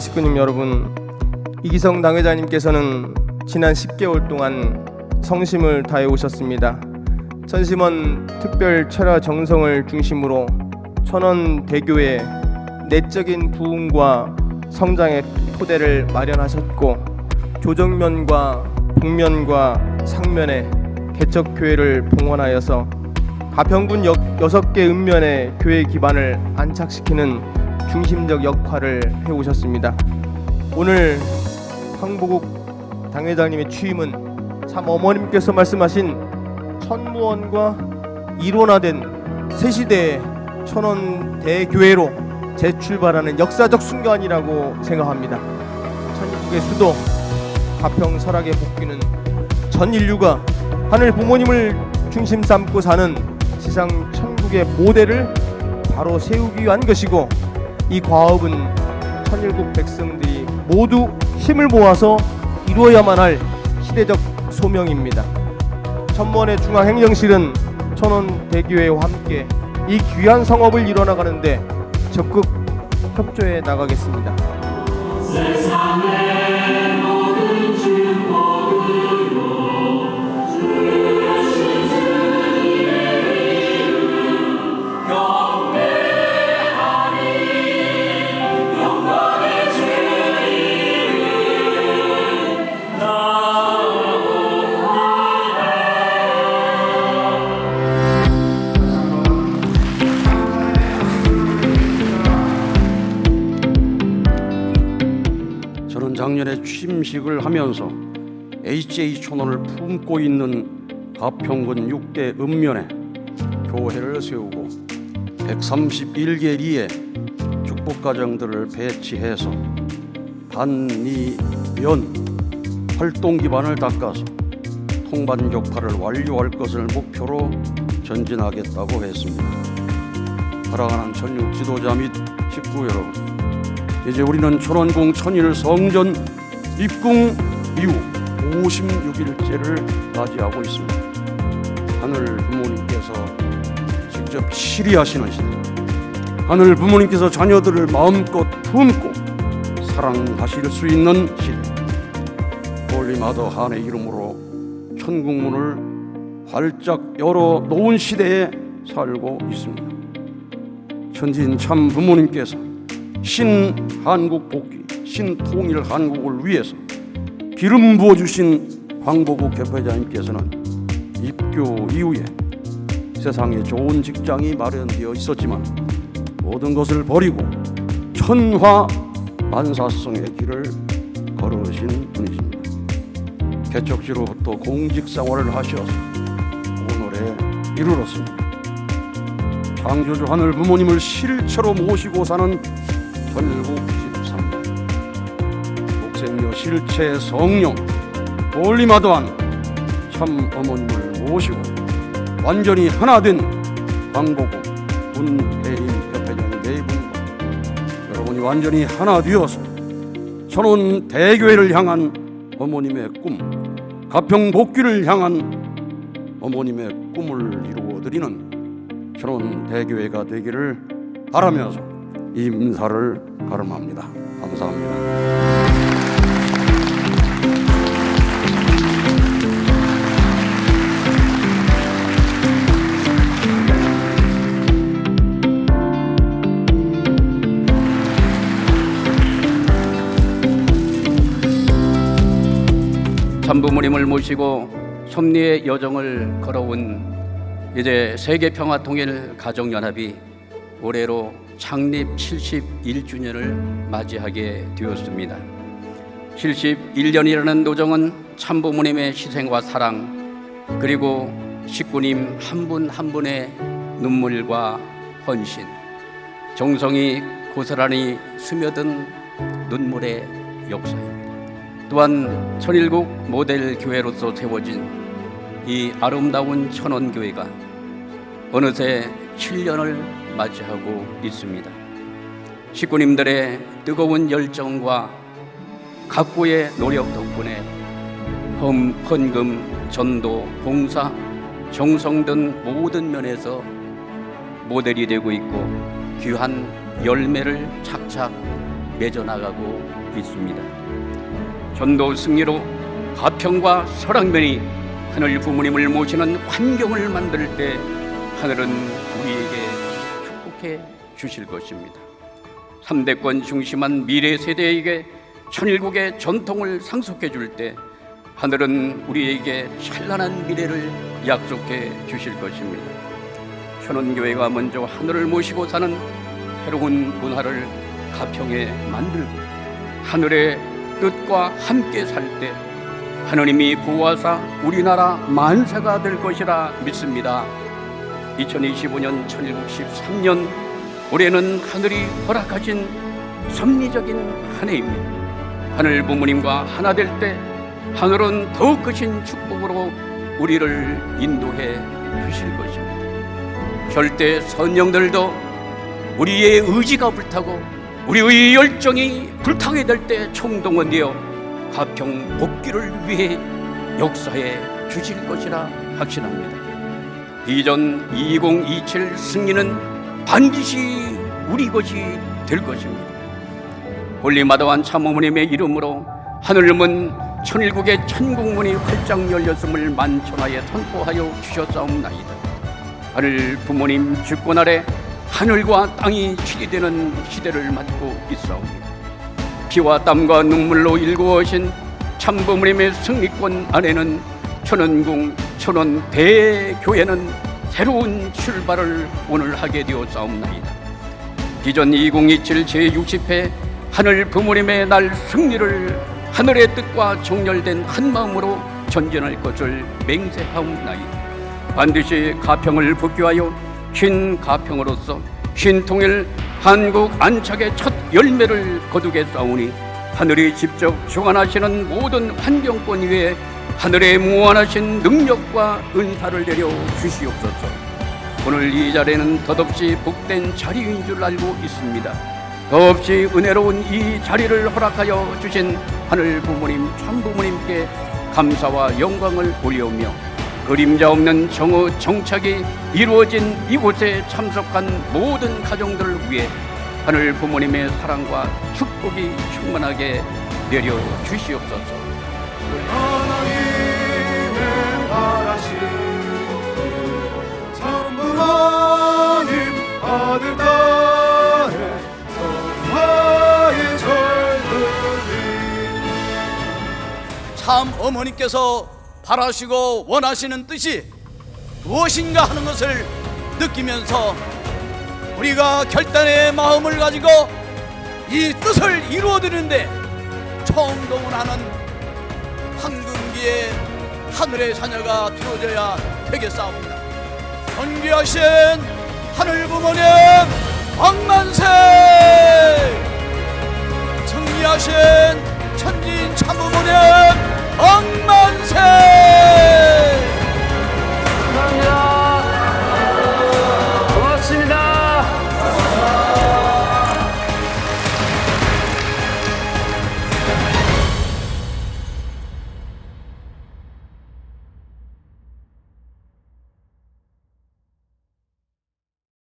사랑하는 식구님 여러분, 이기성 당회장님께서는 지난 10개월 동안 성심을 다해 오셨습니다. 천심원 특별 철야 정성을 중심으로 천원 대교의 내적인 부흥과 성장의 토대를 마련하셨고 조정면과 북면과 상면에 개척 교회를 봉헌하여서 가평군 역, 6개 읍면의 교회 기반을 안착시키는 중심적 역할을 해오셨습니다. 오늘 황보국 당회장님의 취임은 참 어머님께서 말씀하신 천무원과 일원화된 새 시대의 천원 대교회로 재출발하는 역사적 순간이라고 생각합니다. 천국의 수도 가평 설악의 복귀는 전 인류가 하늘 부모님을 중심 삼고 사는 세상 천국의 모델을 바로 세우기 위한 것이고 이 과업은 천일국 백성들이 모두 힘을 모아서 이루어야만 할 시대적 소명입니다. 천문의 중앙행정실은 천원 대교회와 함께 이 귀한 성업을 이뤄나가는데 적극 협조해 나가겠습니다. 저는 작년에 취임식을 하면서 HA 촌원을 품고 있는 가평군 6대 읍면에 교회를 세우고 131개리의 축복가정들을 배치해서 단리면 활동 기반을 닦아서 통반 격파를 완료할 것을 목표로 전진하겠다고 했습니다. 사랑하는 전육 지도자 및 식구 여러분, 이제 우리는 천원궁 천일 성전 입궁 이후 56일째를 맞이하고 있습니다. 하늘 부모님께서 직접 치리하시는 시대. 하늘 부모님께서 자녀들을 마음껏 품고 사랑하실 수 있는 시대. 홀리마더 한의 이름으로 천국문을 활짝 열어 놓은 시대에 살고 있습니다. 천진 참 부모님께서 신한국 복귀, 신통일 한국을 위해서 기름 부어 주신 황보국 개회장님께서는 입교 이후에 세상에 좋은 직장이 마련되어 있었지만 모든 것을 버리고 천화 만사성의 길을 걸으신 분이십니다. 개척지로부터 공직 생활을 하셔서 오늘에 이르렀습니다. 창조주 하늘 부모님을 실체로 모시고 사는 전국 13년 목생녀 실체 성령 올리마도한 참 어머님을 모시고 완전히 하나 된 광고국 문혜인 협회장 네 분과 여러분이 완전히 하나 되어서 천원 대교회를 향한 어머님의 꿈 가평 복귀를 향한 어머님의 꿈을 이루어 드리는 천원 대교회가 되기를 바라면서 임사를 가름합니다. 감사합니다. 참부모님을 모시고 섭리의 여정을 걸어온 이제 세계평화통일 가족연합이 올해로 창립 71주년을 맞이하게 되었습니다. 71년이라는 노정은 참부모님의 희생과 사랑 그리고 식구님 한분한 분의 눈물과 헌신 정성이 고스란히 스며든 눈물의 역사입니다. 또한 천일국 모델 교회로서 세워진 이 아름다운 천원교회가 어느새 7년을 맞이하고 있습니다. 식구님들의 뜨거운 열정과 각고의 노력 덕분에 헌, 헌금, 전도, 봉사, 정성 등 모든 면에서 모델이 되고 있고 귀한 열매를 착착 맺어나가고 있습니다. 전도 승리로 가평과 설악면이 하늘 부모님을 모시는 환경을 만들 때 하늘은 축복해 주실 것입니다. 3대권 중심한 미래 세대에게 천일국의 전통을 상속해 줄 때 하늘은 우리에게 찬란한 미래를 약속해 주실 것입니다. 현원교회가 먼저 하늘을 모시고 사는 새로운 문화를 가평에 만들고 하늘의 뜻과 함께 살 때 하느님이 보호하사 우리나라 만세가 될 것이라 믿습니다. 2025년 1063년 올해는 하늘이 허락하신 섭리적인 한 해입니다. 하늘 부모님과 하나 될 때 하늘은 더욱 크신 축복으로 우리를 인도해 주실 것입니다. 절대 선영들도 우리의 의지가 불타고 우리의 열정이 불타게 될 때 총동원되어 가평 복귀를 위해 역사해 주실 것이라 확신합니다. 비전 2027 승리는 반드시 우리 것이 될 것입니다. 홀리마다완 참어머님의 이름으로 하늘문 천일국의 천국문이 활짝 열렸음을 만천하에 선포하여 주셨사옵나이다. 하늘 부모님 주권 아래 하늘과 땅이 치리되는 시대를 맞고 있사옵니다. 피와 땀과 눈물로 일구어신 참부모님의 승리권 안에는 천원궁 천원 대교회는 새로운 출발을 오늘 하게 되었사옵나이다. 비전 2027 제60회 하늘 부모님의 날 승리를 하늘의 뜻과 정렬된 한 마음으로 전진할 것을 맹세하옵나이다. 반드시 가평을 복귀하여 신 가평으로서 신통일 한국 안착의 첫 열매를 거두겠사오니 하늘이 직접 주관하시는 모든 환경권 위에 하늘의 무한하신 능력과 은사를 내려 주시옵소서. 오늘 이 자리는 덧없이 복된 자리인 줄 알고 있습니다. 더없이 은혜로운 이 자리를 허락하여 주신 하늘 부모님, 참 부모님께 감사와 영광을 올려오며 그림자 없는 정오 정착이 이루어진 이곳에 참석한 모든 가정들을 위해 하늘 부모님의 사랑과 축복이 충만하게 내려 주시옵소서. 참 어머니께서 바라시고 원하시는 뜻이 무엇인가 하는 것을 느끼면서 우리가 결단의 마음을 가지고 이 뜻을 이루어드리는데 총동원하는 황금기의 하늘의 자녀가 되어져야 되겠사옵니다. 존귀하신 하늘 부모님 왕만세! 승리하신 천지인 참부모님 왕만세!